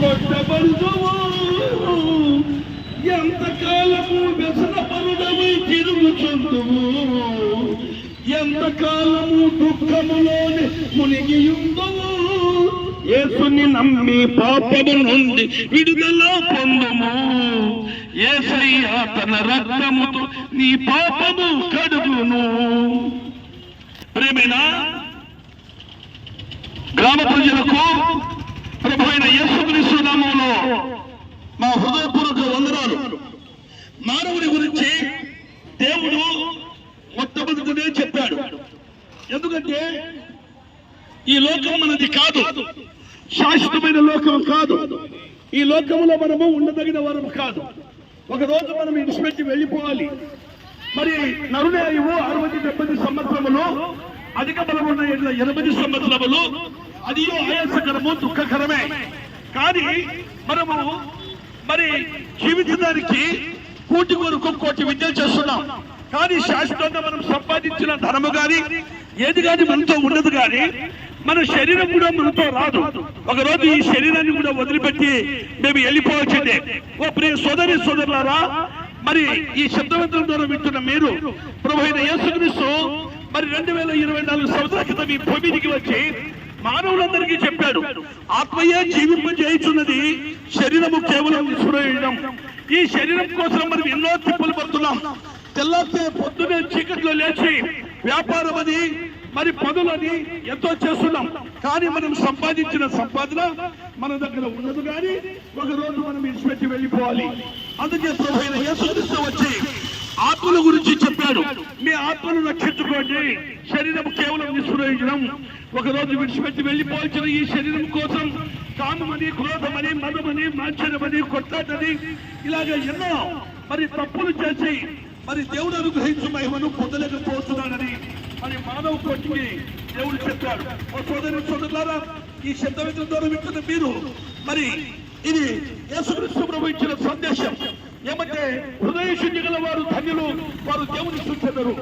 కొట్టబడుదువు ఎంతకాలము వ్యసన పరుడవై తిరుగుచుందువు ఎంతకాలము దుఃఖములోని మునిగి ఉందువు యేసుని నమ్మి పాపము నుండి విడుదల పొందుము. యేసయ్య తన రక్తముతో నీ పాపము కడుగును. ప్రేమేనా? గ్రామ ప్రజలకు ప్రభు యేసుక్రీస్తు నామంలో మా హృదయపూర్వక వందనాలు. మానవుడి గురించి దేవుడు మొట్టమొదటినే చెప్పాడు. ఎందుకంటే ఈ లోకం మనది కాదు. శాశ్వతమైన లోకం కాదు. ఈ లోకంలో మనము ఉండదగిన వరం కాదు. ఒక రోజు మనం ఇడిచిపెట్టి వెళ్ళిపోవాలి. మరి నరునేయువు అరవై డెబ్బై సంవత్సరములు అధిక బలమున్న ఎడ్ల ఎనభై సంవత్సరములు అదియో ఆయాసకరము దుఃఖకరమే. కానీ మనము మరి జీవించడానికి కూటి కొరకు కోటి విద్యలు చేస్తున్నాం. కానీ శాశ్వతంగా మనం సంపాదించిన ధనము గాని ఏది కానీ మనతో ఉండదు కానీ మన శరీరం కూడా మనతో రాదు. ఒక రోజు ఈ శరీరాన్ని కూడా వదిలిపెట్టి మేము వెళ్ళిపోవచ్చిందే ఓ ప్రియ సోదరి సోదరులారా మరి ఈ శబ్దవంతుల ద్వారా వింటున్న మీరు ప్రభు అయిన యేసుక్రీస్తు మరి రెండు వేల ఇరవై నాలుగు సంవత్సరాల క్రితం ఈ భూమికి వచ్చి మానవులందరికీ చెప్పాడు. ఆత్మయే జీవింపజేయుచున్నది శరీరము కేవలం విసురేయడం ఈ శరీరం కోసం మనం ఎన్నో తిప్పులు పడుతున్నాం. తెల్లారితే పొద్దునే చీకట్లో లేచి వ్యాపారం అని మరి పనులని ఎంతో చేస్తున్నాం. కానీ మనం సంపాదించిన సంపాదన మన దగ్గర ఉండదు కానీ ఒక రోజు మనం ఇచ్చిపెట్టి వెళ్ళిపోవాలి. అందుకే ప్రభు ఏ యేసుక్రీస్తు వచ్చి ఆత్మల గురించి చెప్పాడు. మీ ఆత్మను రక్షించుకోండి. శరీరం కేవలం నిస్ప్రయోజనం ఒక రోజు విడిచిపెట్టి వెళ్ళిపోవచ్చిన ఈ శరీరం కోసం. కామమని క్రోధమని మదమని మాంచరమని కొట్లాటని ఇలాగ ఎన్నో మరి తప్పులు చేసి మరి దేవుడు అనుగ్రహించు మహిమను పొందలేకపోతున్నాడని మరి మానవ కోటికి దేవుడు చెప్పాడు. ఓ సోదరి సోదరులారా ఈ శబ్దవిత్ర ద్వారా వింటున్న మీరు మరి ఇది యేసుక్రీస్తు ప్రభు ఇచ్చిన సందేశం. ఏమంటే హృదయ శుద్ధి గల వారు ధన్యులు వారు దేవుని సూచనరు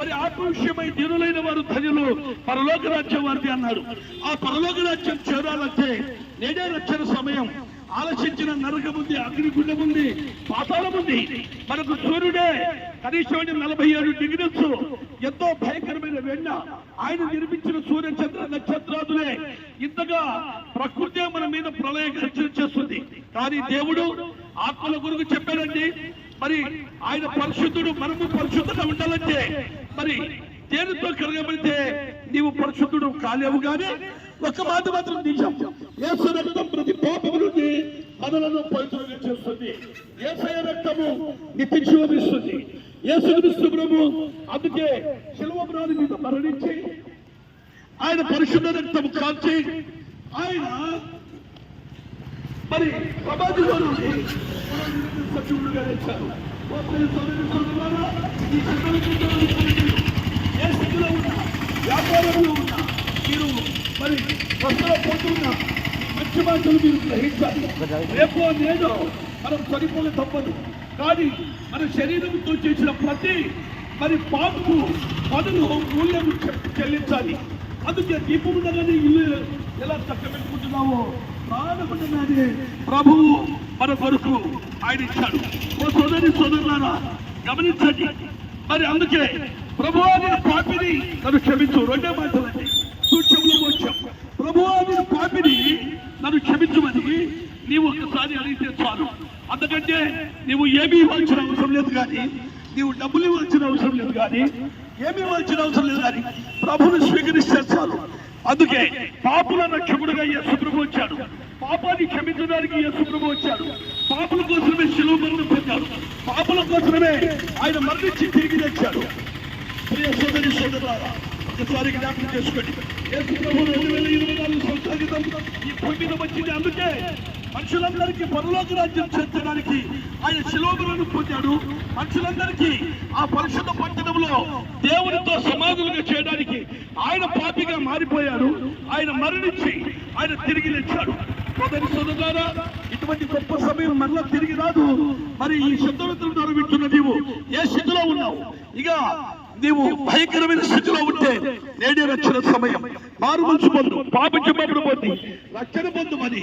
మరి ఆత్మ విషయమై దీనులైన వారు ధన్యులు పరలోక రాజ్యం వారిది అన్నాడు. ఆ పరలోక రాజ్యం చేరాలంటే నేనే రక్షణ సమయం. ఆలోచించిన నరకం ఉంది అగ్నిగుండం ఉంది పాతాళం ఉంది. మనకు సూర్యుడే కనీసం నలభై ఏడు డిగ్రీస్ ఎంతో భయంకరమైన వెన్న. ఆయన నిర్మించిన సూర్య చంద్ర నక్షత్రాదులే ఇంతగా ప్రకృతి మన మీద ప్రళయ గర్జన చేస్తుంది. కానీ దేవుడు ఆత్మల గురువు చెప్పాడండి. మరి ఆయన పరిశుద్ధుడు మనము పరిశుద్ధంగా ఉండాలంటే మరి దేనితో కలగబడితే నీవు పరిశుద్ధుడు కాలేవు కానీ ఒక మాట మాత్రం నిజం. యేసు రక్తం ప్రతి పాపము నుండి మనలను పవిత్రంగా చేస్తుంది. ఏసయ రక్తము నిత్య జీవమిస్తుంది ఏసుక్రీస్తు ప్రభు అందుకే శిలువ మీద మరణించి ఆయన పరిశుద్ధ రక్తము కాల్చి ఆయన మరి సమాజంలో నుండి మనల్ని సజీవులుగా తెచ్చారు ఈ చిత్రవిచిత్రాలు ఏ స్థితిలో ఉన్నా వ్యాపారంలో ఉన్నా మీరు మరి వస్త్రం పొందున్న ఈ మంచి మాటలు మీరు గ్రహించాలి. రేపో నేదో మనం చనిపోలే తప్పదు. కానీ మన శరీరంతో చేసిన ప్రతి మరి పాపకు పనులు మూల్యం చె- చెల్లించాలి. అందుకే దీపం ఉండగానే ఇల్లు ఎలా చక్కబెట్టుకుంటున్నామో బాధపడినది ప్రభువు మన కొరకు ఆయన ఇచ్చాడు. ఓ సోదరి సోదరులారా గమనించండి. మరి అందుకే ప్రభు నేను పాపిని నన్ను క్షమించు. రెండే మాటలండి సూక్ష్మంలో మోక్షం. ప్రభు నేను పాపిని నన్ను క్షమించమని నీవు ఒకసారి అడిగితే చాలు. అందుకంటే నీవు ఏమీ ఇవ్వాల్సిన అవసరం లేదు కానీ నీవు డబ్బులు ఇవ్వాల్సిన అవసరం లేదు కానీ ఏమీ ఇవ్వాల్సిన అవసరం లేదు కానీ ప్రభుని స్వీకరిస్తే చాలు. అందుకే పాపుల రక్షకుడుగా యేసు వచ్చాడు. పాపాన్ని క్షమించడానికి యేసు వచ్చాడు. పాపుల కోసమే శిలువ మరణం పొందాడు పాపుల కోసమే ఆయన మరణించి తిరిగి తెచ్చాడు. ప్రియ సోదరి సోదరులారా ఒకసారి జ్ఞాపకం చేసుకోండి. యేసు రెండు వేల ఇరవై నాలుగు సంవత్సరాల క్రితం ఈ భూమి వచ్చింది అందుకే మనుషులందరికీ పరలోక రాజ్యం చేర్చడానికి ఆయన శిలోగులను పొందాడు. మనుషులందరికీ ఆ పరిశుద్ధ పట్టణంలో దేవునితో సమాధులుగా చేయడానికి ఆయన పాపిగా మారిపోయాడు ఆయన మరణించి ఆయన తిరిగి లేచాడు. సోదరి సోదరులారా ఇటువంటి గొప్ప సమయం మరలా తిరిగి రాదు. మరి ఈ శబ్దవంతుల ద్వారా వింటున్న నీవు ఏ స్థితిలో ఉన్నావు? ఇక నీవు భయంకరమైన స్థితిలో ఉంటే నేడే రక్షణ సమయం. మారు మనసు పొందు. పాప చెప్పబడి పొంది. రక్షణ పొందుమని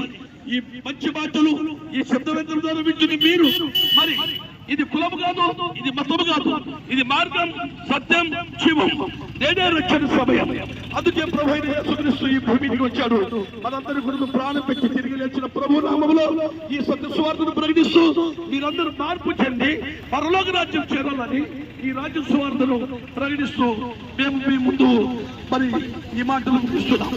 ఈ మంచి మాటలు ఈ శబ్దవేత్తల ద్వారా వింటున్న మీరు. మరి ఇది కులము కాదు ఇది మతము కాదు. ఇది మార్గం సత్యం జీవం. నేడే రక్షణ సమయం. అందుకే ప్రభు అయిన యేసుక్రీస్తు ఈ భూమికి వచ్చాడు. మనందరి కొరకు ప్రాణం పెట్టి తిరిగి లేచిన ప్రభు నామములో ఈ సత్య స్వార్థను ప్రకటిస్తూ మీరందరూ మార్పు చెంది పరలోక రాజ్యం చేరాలని ఈ రాజ్య స్వార్థను ప్రకటిస్తూ మేము మీ ముందు మరి ఈ మాటలు ఇస్తున్నాం